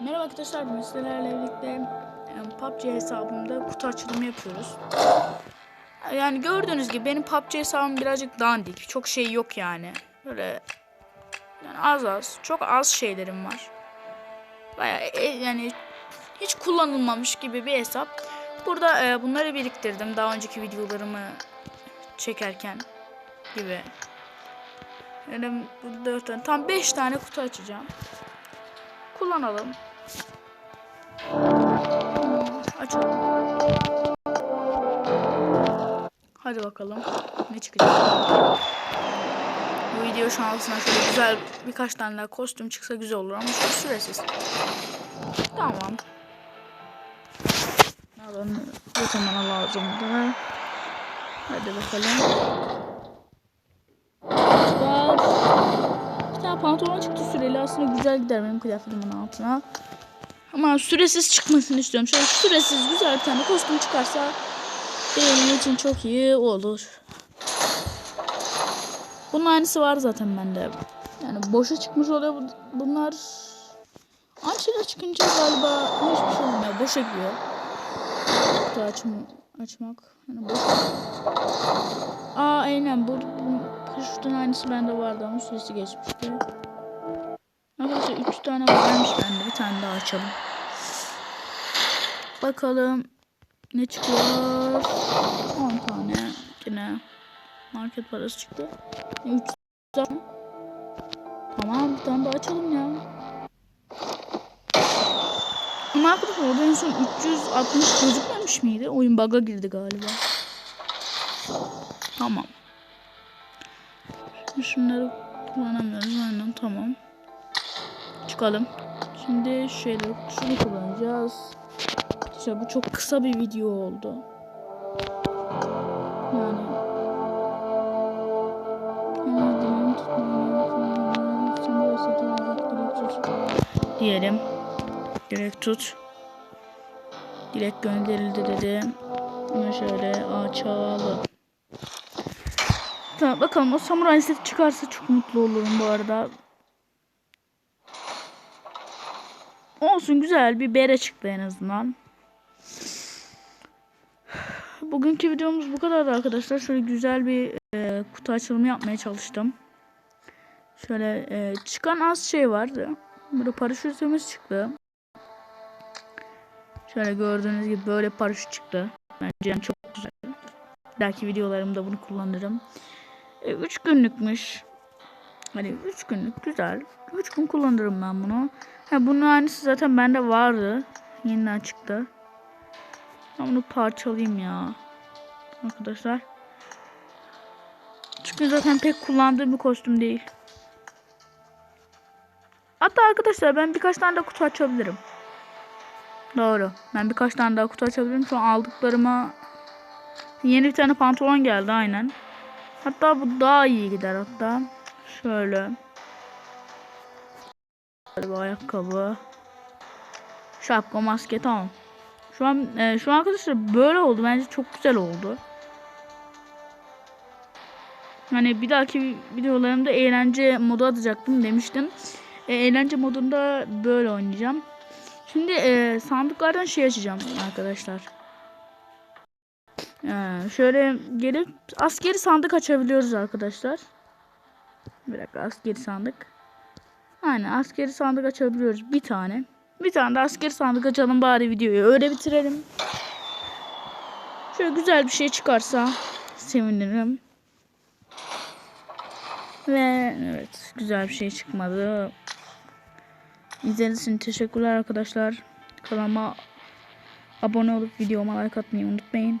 Merhaba arkadaşlar, bugün birlikte e, PUBG hesabımda kutu açılımı yapıyoruz. Yani gördüğünüz gibi benim PUBG hesabım birazcık dandik. Çok şey yok yani. Böyle yani az az, çok az şeylerim var. Baya yani hiç kullanılmamış gibi bir hesap. Burada e, bunları biriktirdim daha önceki videolarımı çekerken gibi. Yani bu dört tane, tam 5 tane kutu açacağım. Kullanalım. Açalım. Hadi bakalım. Ne çıkacak? Bu video şansına şöyle güzel birkaç tane daha kostüm çıksa güzel olur ama şu süresiz. Tamam. Alalım. Zaten bana lazımdı. Hadi bakalım. Var. Pantolon çıktı süreli. Aslında güzel gider benim kıyafetimin altına. Ama süresiz çıkmasını istiyorum. Şöyle süresiz güzel bir tane kostüm çıkarsa benim için çok iyi olur. Bunun aynısı var zaten bende. Yani boşa çıkmış oluyor bu- bunlar. Aynı şeyler çıkınca galiba hiçbir şey olmuyor. Boşa gidiyor. Kutu açım, açmak. Yani boş. Aa aynen bu, bu kışın aynısı bende vardı ama süresi geçmişti. Arkadaşlar 3 tane varmış bende. Bir tane daha açalım. Bakalım ne çıkıyor? 10 tane yine market parası çıktı. 3 tane. Tamam bir tane daha açalım ya. Ama arkadaşlar orada en son 360 gözükmemiş miydi? Oyun bug'a girdi galiba. Tamam. Şunları kullanamıyoruz aynen tamam. Çıkalım. Şimdi şöyle şunu kullanacağız. İşte bu çok kısa bir video oldu. Yani diyelim. Direkt tut. Direkt gönderildi dedi. Bunu şöyle açalım. Tamam bakalım o samuray set çıkarsa çok mutlu olurum bu arada. Olsun güzel bir bere çıktı en azından. Bugünkü videomuz bu kadardı arkadaşlar. Şöyle güzel bir e, kutu açılımı yapmaya çalıştım. Şöyle e, çıkan az şey vardı. Burada paraşütümüz çıktı. Şöyle gördüğünüz gibi böyle paraşüt çıktı. Bence çok güzel. Belki videolarımda bunu kullanırım. 3 günlükmüş. Hani 3 günlük güzel. 3 gün kullanırım ben bunu. Ha, bunun aynısı zaten bende vardı. Yeniden çıktı. Ben bunu parçalayayım ya. Arkadaşlar. Çünkü zaten pek kullandığım bir kostüm değil. Hatta arkadaşlar ben birkaç tane daha kutu açabilirim. Doğru. Ben birkaç tane daha kutu açabilirim. Şu aldıklarıma yeni bir tane pantolon geldi aynen. Hatta bu daha iyi gider hatta. Şöyle. Bir ayakkabı. Şapka, maske tamam. Şu an e, şu an arkadaşlar böyle oldu. Bence çok güzel oldu. Hani bir dahaki videolarımda eğlence modu atacaktım demiştim. E, eğlence modunda böyle oynayacağım. Şimdi e, sandıklardan şey açacağım arkadaşlar. Ee, şöyle gelip askeri sandık açabiliyoruz arkadaşlar. Bir dakika askeri sandık. Aynen askeri sandık açabiliyoruz bir tane. Bir tane de askeri sandık açalım bari videoyu öyle bitirelim. Şöyle güzel bir şey çıkarsa sevinirim. Ve evet güzel bir şey çıkmadı. İzlediğiniz için teşekkürler arkadaşlar. Kanalıma abone olup videoma like atmayı unutmayın.